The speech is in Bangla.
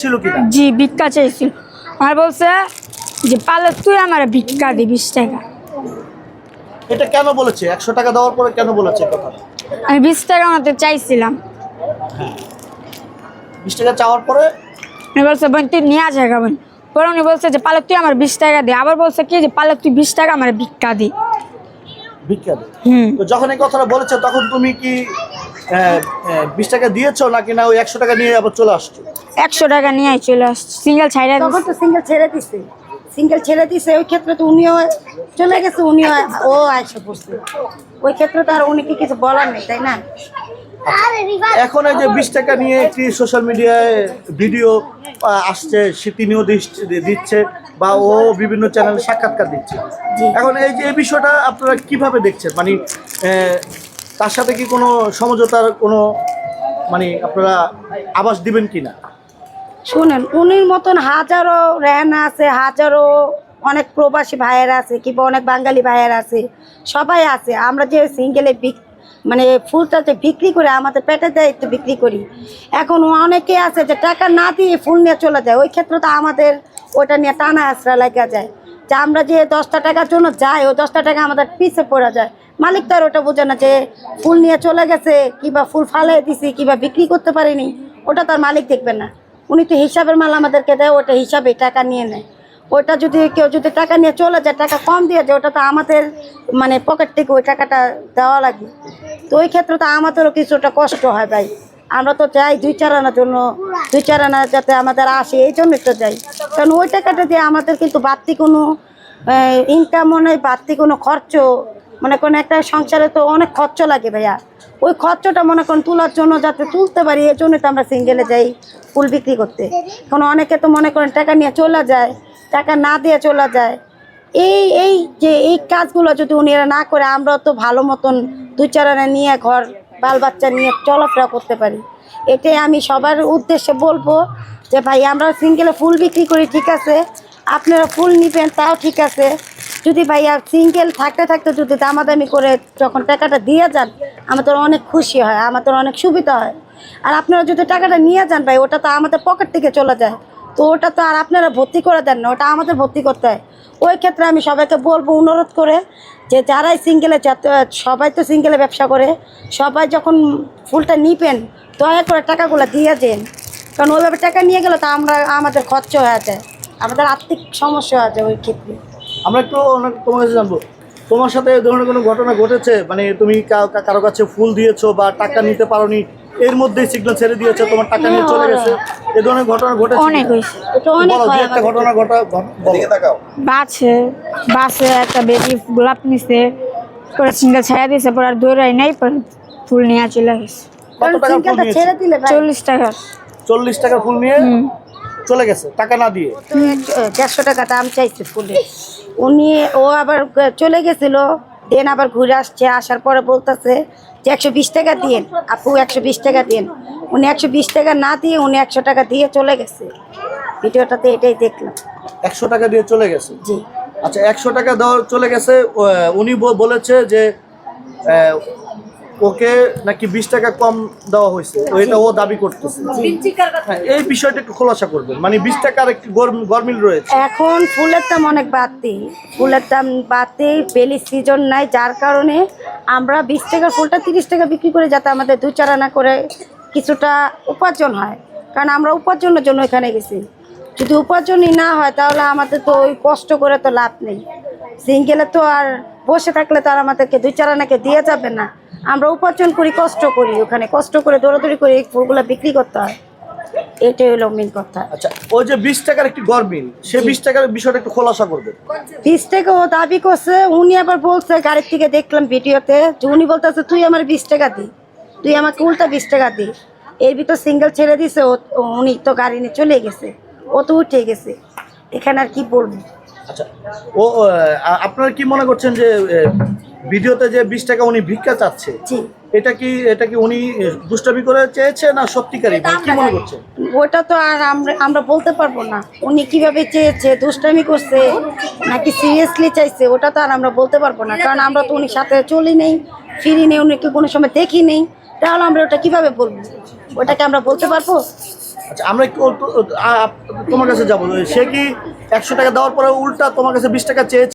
ছিল কিনা? জি ভিক্ষা চাইছিল। বলছে যে পালে তুই আমার ভিক্ষা দি বিশ টাকা। এটা কেন বলেছে? একশো টাকা দেওয়ার পরে কেন বলেছে কথা আমি বিশ টাকা চাইছিলাম। বিশ টাকা চাওয়ার পরে? উনি বলছে বোন তুই নিয়ে আসে বোন। পরে উনি বলছে যে পালে তুই আমার বিশ টাকা দে। আবার বলছে কি যে পালে তুই বিশ টাকা আমার ভিক্ষা দি। ভিক্ষা দে। হুম। তো যখন এই কথাটা বলেছে তখন তুমি কি বিশ টাকা দিয়েছ নাকি না ওই একশো টাকা নিয়ে আবার চলে আসছো? একশো টাকা নিয়ে চলে আসছে। সিঙ্গেল ছাইড়া তখন তো সিঙ্গেল ছেড়ে দিছে। সিঙ্গেল ছেড়ে দিছে ওই ক্ষেত্রে তো উনিও চলে গেছে উনিও ও আয়সা পড়ছে। ওই ক্ষেত্রে তো আর উনিকে কিছু বলার নেই তাই না? এখন এই যে বিশ টাকা নিয়ে একটি সোশ্যাল মিডিয়ায় ভিডিও আসছে সে তিনিও দিচ্ছে বা ও বিভিন্ন চ্যানেলে সাক্ষাৎকার দিচ্ছে। এখন এই যে এই বিষয়টা আপনারা কীভাবে দেখছেন? মানে তার সাথে কি কোনো সমঝোতার কোনো মানে আপনারা আবাস দিবেন কি না শুনেন, উনির মতন হাজারো র্যান আছে, হাজারো অনেক প্রবাসী ভাইয়েরা আছে, কিংবা অনেক বাঙালি ভাইয়েরা আছে, সবাই আছে। আমরা যে সিঙ্গেলে মানে ফুলটা যে বিক্রি করে আমাদের পেটের দায়িত্ব বিক্রি করি। এখন অনেকে আছে যে টাকা না দিয়ে ফুল নিয়ে চলে যায়, ওই ক্ষেত্রে তো আমাদের ওটা নিয়ে টানা আশ্রা লাগা যায়। যে আমরা যে দশটা টাকার জন্য যাই ওই দশটা টাকা আমাদের পিছে পড়া যায়। মালিক তো আর ওটা বোঝে না যে ফুল নিয়ে চলে গেছে, কিংবা ফুল ফালিয়ে দিছি, কিংবা বিক্রি করতে পারিনি, ওটা তার মালিক দেখবে না। উনি তো হিসাবের মাল আমাদেরকে দেয়, ওটা হিসাবে টাকা নিয়ে নেয়। ওটা যদি কেউ যদি টাকা নিয়ে চলে যায়, টাকা কম দিয়ে যায়, ওটা তো আমাদের মানে পকেট থেকে ওই টাকাটা দেওয়া লাগে। তো ওই ক্ষেত্রে তো আমাদেরও কিছুটা কষ্ট হয় ভাই। আমরা তো চাই দুই চার আনার জন্য, দুই চার আনা যাতে আমাদের আসে, এই জন্য তো চাই। কারণ ওই টাকাটা দিয়ে আমাদের কিন্তু বাড়তি কোনো ইনকামও নেই, বাড়তি কোনো খরচ মনে করেন একটা সংসারে তো অনেক খরচ লাগে ভাইয়া। ওই খরচটা মনে করেন তোলার জন্য যাতে তুলতে পারি, এই জন্যই তো আমরা সিঙ্গেলে যাই ফুল বিক্রি করতে। এখন অনেকে তো মনে করেন টাকা নিয়ে চলে যায়, টাকা না দিয়ে চলে যায়। এই এই যে, এই কাজগুলো যদি উনিরা না করে আমরা তো ভালো মতন দুই চার নিয়ে ঘর বাল বাচ্চা নিয়ে চলাফেরা করতে পারি। এটাই আমি সবার উদ্দেশ্যে বলব যে ভাই, আমরা সিঙ্গেলে ফুল বিক্রি করি, ঠিক আছে? আপনারা ফুল নিবেন, তাও ঠিক আছে। যদি ভাইয়া সিঙ্গেল থাকতে থাকতে যদি দামাদামি করে যখন টাকাটা দিয়ে যান, আমাদের অনেক খুশি হয়, আমাদের অনেক সুবিধা হয়। আর আপনারা যদি টাকাটা নিয়ে যান ভাই, ওটা তো আমাদের পকেট থেকে চলে যায়। তো ওটা তো আর আপনারা ভর্তি করে দেন না, ওটা আমাদের ভর্তি করতে হয়। ওই ক্ষেত্রে আমি সবাইকে বলব, অনুরোধ করে যে যারাই সিঙ্গেলে সবাই তো সিঙ্গেলে ব্যবসা করে, সবাই যখন ফুলটা নিবেন, দয়া করে টাকাগুলো দিয়ে দেন। কারণ ওইভাবে টাকা নিয়ে গেলে তো আমরা, আমাদের খরচ হয়ে যায়, আমাদের আর্থিক সমস্যা হয়ে যায় ওই ক্ষেত্রে। আমরা একটু অনেক তোমার কাছে জানব, তোমার সাথে এই ধরনের কোনো ঘটনা ঘটেছে? মানে তুমি কারও কাছে ফুল দিয়েছ বা টাকা নিতে পারোনি এর মধ্যেই সিগন্যাল ছেড়ে দিয়েছ তোমার টাকা নিয়ে চলে গেছে। এই ধরনের ঘটনা ঘটেছে অনেক হয়েছে। এটা অনেক বলো, দু একটা ঘটনা ঘটা ঘট- বলো। বাসে বাসে একটা বেবি গোলাপ নিছে পরে সিঙ্গেল ছাড়া দিয়েছে পরে আর দৌড়াই নাই পরে ফুল নিয়ে চলে গেছে। কত টাকার ফুল সিঙ্গেলটা নিয়েছে? ছেড়ে দিলে ভাই। চল্লিশ টাকা। চল্লিশ টাকার ফুল নিয়ে চলে গেছে টাকা না দিয়ে? দেড়শো টাকা দাম চাইছে ফুলে। উনি ও আবার চলে গেছিল দেন আবার ঘুরে আসছে আসার পরে বলতেছে যে একশো বিশ টাকা দিয়েন আপু একশো বিশ টাকা দিয়েন উনি একশো বিশ টাকা না দিয়ে উনি একশো টাকা দিয়ে চলে গেছে। ভিডিওটাতে এটাই দেখলাম। একশো টাকা দিয়ে চলে গেছে? জি। আচ্ছা একশো টাকা দেওয়া চলে গেছে উনি বলেছে যে ওকে নাকি বিশ টাকা কম দেওয়া হয়েছে? ওইটা ও দাবি করতেছে। হ্যাঁ, এই বিষয়টা একটু খোলাসা করবেন। মানে বিশ টাকার একটি গরম- গরমিল রয়েছে। এখন ফুলের দাম অনেক বাড়তি। ফুলের দাম বাড়তি বেলি সিজন নাই যার কারণে আমরা বিশ টাকার ফুলটা তিরিশ টাকা বিক্রি করে যাতে আমাদের দু চার আনা করে কিছুটা উপার্জন হয়। কারণ আমরা উপার্জনের জন্য এখানে গেছি। যদি উপার্জনই না হয় তাহলে আমাদের তো ওই কষ্ট করে তো লাভ নেই। সিঙ্গেলে তো আর বসে থাকলে তো আর আমাদেরকে দুই চার আনাকে দিয়ে যাবে না। আমরা উপার্জন করি কষ্ট করি ওখানে। কষ্ট করে দৌড়াদৌড়ি করে এই ফুলগুলো বিক্রি করতে হয়। এটাই হলো মেন কথা। আচ্ছা ওই যে বিশ টাকার একটি গরমিল সে বিশ টাকার বিষয়টা একটু খোলাসা করবেন। বিশ টাকা ও দাবি করছে উনি আবার বলছে গাড়ির থেকে দেখলাম ভিডিওতে যে উনি বলতেছে তুই আমার বিশ টাকা দি তুই আমাকে উল্টা বিশ টাকা দি। এর ভিতর সিঙ্গেল ছেড়ে দিছে উনি তো গাড়ি নিয়ে চলে গেছে ও তো উঠে গেছে। এখানে আর কি বলব? আচ্ছা ও আপনারা কি মনে করছেন যে ভিডিওতে যে বিশ টাকা উনি ভিক্ষা চাচ্ছে এটা কি এটা কি উনি দুষ্টামি করে চেয়েছে না সত্যিকারই মানে কি মনে করছেন ওটা তো আর আমরা আমরা বলতে পারব না। উনি কীভাবে চেয়েছে দুষ্টামি করছে নাকি সিরিয়াসলি চাইছে ওটা তো আর আমরা বলতে পারব না। কারণ আমরা তো উনির সাথে চলি নেই ফিরি নেই উনিকে কোনো সময় দেখি নেই। তাহলে আমরা ওটা কীভাবে বলব? ওটাকে আমরা বলতে পারব? আচ্ছা আমরা তোমার কাছে যাব। সে কি একশো টাকা দেওয়ার পরে উল্টা তোমার কাছে বিশ টাকা চেয়েছে?